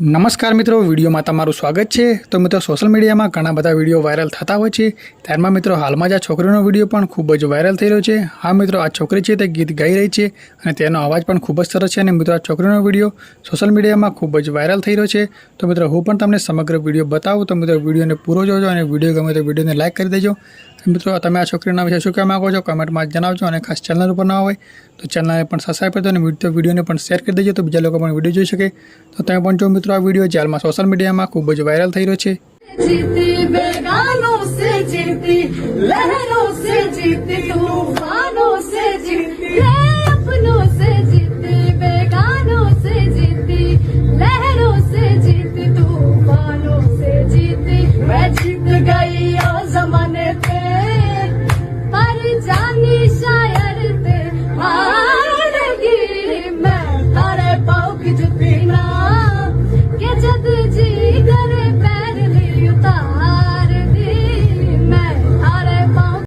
નમસ્કાર મિત્રો, વિડીયોમાં તમારું સ્વાગત છે. તો મિત્રો સોશિયલ મીડિયામાં ઘણા બધા વીડિયો વાયરલ થતા હોય છે. ત્યારમાં મિત્રો, હાલમાં જ આ છોકરીનો વીડિયો પણ ખૂબ જ વાયરલ થઈ રહ્યો છે. હા મિત્રો, આ છોકરી છે તે ગીત ગાઈ રહી છે અને તેનો અવાજ પણ ખૂબ જ સરસ છે અને મિત્રો, આ છોકરીનો વીડિયો સોશિયલ મીડિયામાં ખૂબ જ વાયરલ થઈ રહ્યો છે. તો મિત્રો, હું પણ તમને સમગ્ર વીડિયો બતાવું. તો મિત્રો, વિડીયોને પૂરો જોજો અને વીડિયો ગમે તો વિડીયોને લાઇક કરી દેજો. મિત્રો, તમે આ છોકરીના વિશે શું કહેવા માગો છો? કમેન્ટમાં જણાવજો અને ખાસ ચેનલ ઉપર ન હોય તો ચેનલને પણ સબસ્ક્રાઈબ કરી દો અને વીડિયો વિડીયોને પણ શેર કરી દેજો તો બીજા લોકો પણ વીડિયો જોઈ શકે. તો તમે પણ જો મિત્રો, આ વીડિયો જે હાલમાં સોશિયલ મીડિયામાં ખૂબ જ વાયરલ થઈ રહ્યો છે. જીતી સે જીતી, લહેરો জানি